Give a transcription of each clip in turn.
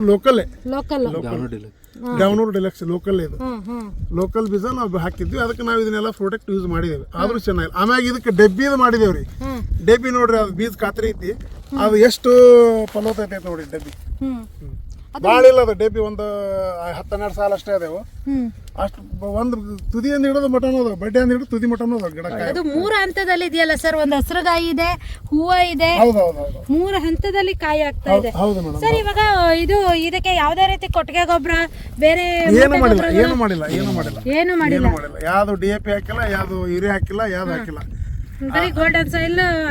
ಲೋಕಲ್ಲೇ local Gavanur deluxe local ಇದು. ಹ್ಮ್ ಹ್ಮ್. Local ಬೀಜ ನಾವು ಹಾಕಿದ್ವಿ ಅದಕ್ಕೆ ನಾವು ಇದನ್ನೆಲ್ಲ ಪ್ರೊಡಕ್ಟ್ ಯೂಸ್ ಮಾಡಿದೇವೆ. ಆದ್ರೂ ಚೆನ್ನಾಗಿಲ್ಲ. ಆಮ್ಯಾಗ ಇದಕ್ಕೆ ಡಬ್ಬಿದು ಮಾಡಿದೇವ್ರಿ. ಹ್ಮ್. ಡಬ್ಬಿ ನೋಡ್ರಿ ಅದು ಬೀಜ ಖಾತ್ರಿ ಐತಿ. ಅದು ಎಷ್ಟು ಫಲವತ್ತೈತೆ ನೋಡಿ ಡಬ್ಬಿ. ಬಾಳ ಭಾಳ ಇಲ್ಲ ಅದು ಡಬ್ಬಿ ಒಂದು ಹತ್ತು ಹನ್ನೆರಡು ಸಾಲ ಅಷ್ಟೇ ಅದೇವು. ಅಷ್ಟು ಒಂದು ತುದಿಯಿಂದ ಹಿಡಿದು ಮಟನ್ ಅದು ಬಡ್ಡೆ ಅಂದ್ರೆ ಹಿಡಿದು ತುದಿ ಮಟನ್ ಅದು ಗಿಡ ಅದು ಮೂರು ಹಂತದಲ್ಲಿ ಇದೆಯಲ್ಲ ಸರ್? ಒಂದು ಹಸಿರುಗಾಯಿ ಇದೆ ಹೂವು ಇದೆ. ಮೂರು ಹಂತದಲ್ಲಿ ಕಾಯಿ ಆಗ್ತಾ ಇದೆ. ಹೌದು ಸರ್ ಇವಾಗ ಇದು ಇದಕ್ಕೆ ಯಾವ್ದೇ ರೀತಿ ಕೊಟ್ಟಿಗೆ ಗೊಬ್ಬರ ಬೇರೆ ಏನು ಮಾಡಿಲ್ಲ ಏನು ಮಾಡಿಲ್ಲ. ಏನು ಮಾಡಿಲ್ಲ. ಏನು ಮಾಡಿಲ್ಲ. ಯಾವ್ದು ಡಿ ಎ ಪಿ ಹಾಕಿಲ್ಲ ಯಾವ್ದು ಯೂರಿಯಾ ಹಾಕಿಲ್ಲ ಯಾವ್ದು ಹಾಕಿಲ್ಲ.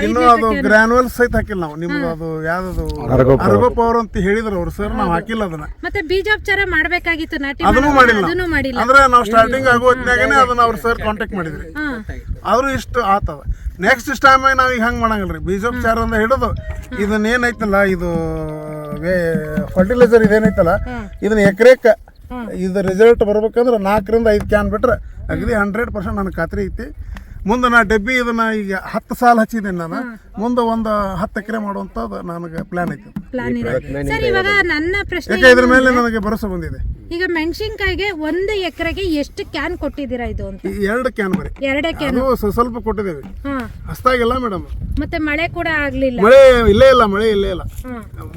ಇನ್ನು ಅದು ಗ್ರಾನುವಲ್ ಸಹಿತ ಹಾಕಿಲ್ಲ ನಾವು. ನಿಮ್ದು ಅದು ಯಾವ್ದು ಅರ್ಗೋ ಪವರ್ ಅಂತ ಹೇಳಿದ್ರು ಅವ್ರು ಸರ್ ನಾವು ಹಾಕಿಲ್ಲ ಅದನ್ನ. ಮತ್ತೆ ಬೀಜೋಪಚಾರ ಮಾಡ್ಬೇಕಾಗಿತ್ತು ನಾಟಿ ಅದನ್ನು ಮಾಡಿಲ್ಲ. ಅಂದ್ರೆ ನಾವು ಸ್ಟಾರ್ಟಿಂಗ್ ಆಗೋ ಹೊತ್ನ್ಯಾಗನೇ ಅದನ್ನ ಅವ್ರು ಸರ್ ಕಾಂಟ್ಯಾಕ್ಟ್ ಮಾಡಿದ್ರಿ. ಅವರು ಇಷ್ಟು ಆತದ. ನೆಕ್ಸ್ಟ್ ಟೈಮ್ ನಾವು ಈಗ ಹಂಗೆ ಮಾಡಂಗಿಲ್ರಿ. ಅಂತ ಹಿಡಿದು ಇದನ್ನ ಏನೈತಲ್ಲ ಇದು ಫರ್ಟಿಲೈಸರ್ ಇದೇನೈತಲ್ಲ ಇದನ್ನ ಎಕರೆಕ ಇದು ರಿಸಲ್ಟ್ ಬರ್ಬೇಕಂದ್ರೆ ನಾಲ್ಕರಿಂದ ಐದು ಕ್ಯಾನ್ ಬಿಟ್ರೆ ಅಗದಿ ಹಂಡ್ರೆಡ್ ಪರ್ಸೆಂಟ್ ನನಗೆ ಖಾತ್ರಿ ಐತಿ. ಮುಂದೆ ನಾ ಡಬ್ಬಿ ಇದನ್ನ ಈಗ ಹತ್ತು ಸಾಲ ಹಚ್ಚಿದ್ದೀನಿ ನಾನು. ಮುಂದೆ ಒಂದು ಹತ್ತು ಎಕರೆ ಮಾಡುವಂಥದ್ದು ನನಗೆ ಪ್ಲಾನ್ ಐತೆ. ಪ್ಲಾನ್ ಇದೆ ಸರ್ ಇವಾಗ ನನ್ನ ಪ್ರಶ್ನೆ ಯಾಕೆ ಇದ್ರ ಮೇಲೆ ನನಗೆ ಭರೋಸೆ ಬಂದಿದೆ? ಈಗ ಮೆಣಸಿನ್ಕಾಯಿಗೆ ಒಂದು ಎಕರೆಗೆ ಎಷ್ಟು ಕ್ಯಾನ್ ಕೊಟ್ಟಿದ್ದೀರಾ ಇದು ಅಂತ? ಈ ಎರಡು ಕ್ಯಾನ್ ಬರೀ. ಎರಡೇ ಕ್ಯಾನ್ ಅದು ಸ್ವ- ಸ್ವಲ್ಪ ಕೊಟ್ಟಿದ್ದೇವೆ. ಹಾ. ಅಷ್ಟಾಗಿಲ್ಲ ಮೇಡಮ್ ಮತ್ತೆ ಮಳೆ ಕೂಡ ಆಗ್ಲಿಲ್ಲ. ಮಳೆ ಇಲ್ಲೇ ಇಲ್ಲ ಮಳೆ ಇಲ್ಲೇ ಇಲ್ಲ.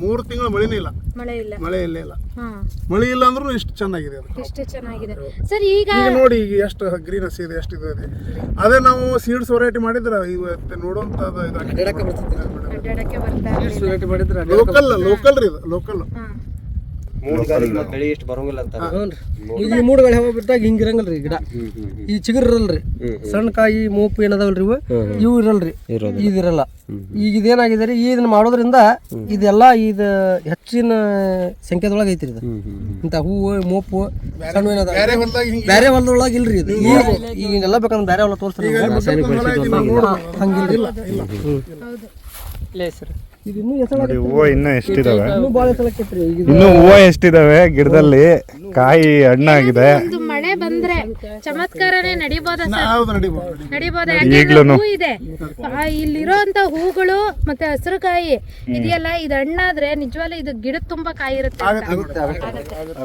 ಮೂರು ತಿಂಗಳು ಮಳೆನೇ ಇಲ್ಲ. ಮಳೆ ಇಲ್ಲ. ಮಳೆ ಇಲ್ಲೇ ಇಲ್ಲ. ಹಾ. ಮಳೆ ಇಲ್ಲ ಅಂದ್ರೂ ಇಷ್ಟು ಚೆನ್ನಾಗಿದೆ ಅದು. ಎಷ್ಟು ಚೆನ್ನಾಗಿದೆ. ಸರ್ ಈಗ ಈಗ ನೋಡಿ ಈಗ ಎಷ್ಟು ಗ್ರೀನಸ್ ಇದೆ ಎಷ್ಟು ಇದು ಇದೆ. ಅದೇ ನಾವು ಸೀಡ್ಸ್ ವೆರೈಟಿ ಮಾಡಿದ್ರೆ ಇವತ್ತು ನೋಡುವಂತ ಇದು ಅಡ್ಡಾಡಕ್ಕೆ ಬರ್ತಾ. ಲೋಕಲ್ ಲೋಕಲ್ ರೀ ಇದು ಲೋಕಲ್ ಹಾ. ಬೆಳಿ ಇಷ್ಟು ಬರೋಂಗಿಲ್ಲ ಅಂತ ಈಗ ಈ ಮೂಡುಗಳು ಯಾವಾಗ ಬಿಟ್ಟಾಗ ಹಿಂಗ ಇರಂಗಿಲ್ರಿ ಗಿಡ. ಈ ಚಿಗುರು ಇರಲ್ರಿ. ಸಣ್ಣ ಕಾಯಿ ಮೂಪು ಏನದಾವಲ್ರಿ ಇವು? ಇವು ಇರಲ್ರಿ. ಇದಿರಲ್ಲ ಈಗ ಇದೇನಾಗಿದೆ ರೀ ಇದನ್ನ ಮಾಡೋದ್ರಿಂದ ಇದೆಲ್ಲ ಇದು ಹೆಚ್ಚಿನ ಸಂಖ್ಯೆದೊಳಗೆ ಐತ್ರಿ ಇದು. ಇಂಥ ಹೂವು ಮೋಪು ಸಣ್ಣ ಏನದ ಬೇರೆ ಹೊಲದೊಳಗೆ ಇಲ್ರಿ ಇದು. ಈಗ ಈಗೆಲ್ಲ ಬೇಕಂದ್ರೆ ಬೇರೆ ಹೊಲ ತೋರಿಸ್ತಾರೆ ಹಂಗಿಲ್ರಿ. ಹೌದು ಇದು ಹೂವು ಇನ್ನೂ ಎಷ್ಟಿದಾವೆ? ಇನ್ನೂ ಹೂವು ಎಷ್ಟಿದಾವೆ? ಗಿಡದಲ್ಲಿ ಕಾಯಿ ಹಣ್ಣಾಗಿದೆ. ಒಂದು ಮಳೆ ಬಂದ್ರೆ ಚಮತ್ಕಾರನೇ ನಡಿಬೋದ ನಡಿಬೋದು ಇದೆ. ಆ, ಇಲ್ಲಿರೋಂತ ಹೂಗಳು ಮತ್ತೆ ಹಸಿರು ಕಾಯಿ ಇದೆಯಲ್ಲ ಇದು ಹಣ್ಣಾದ್ರೆ ನಿಜವಾಗ್ಲೂ ಇದು ಗಿಡದ ತುಂಬಾ ಕಾಯಿ ಇರುತ್ತೆ ಅಂತ. ಆಗತ್ತೆ ಆಗತ್ತೆ.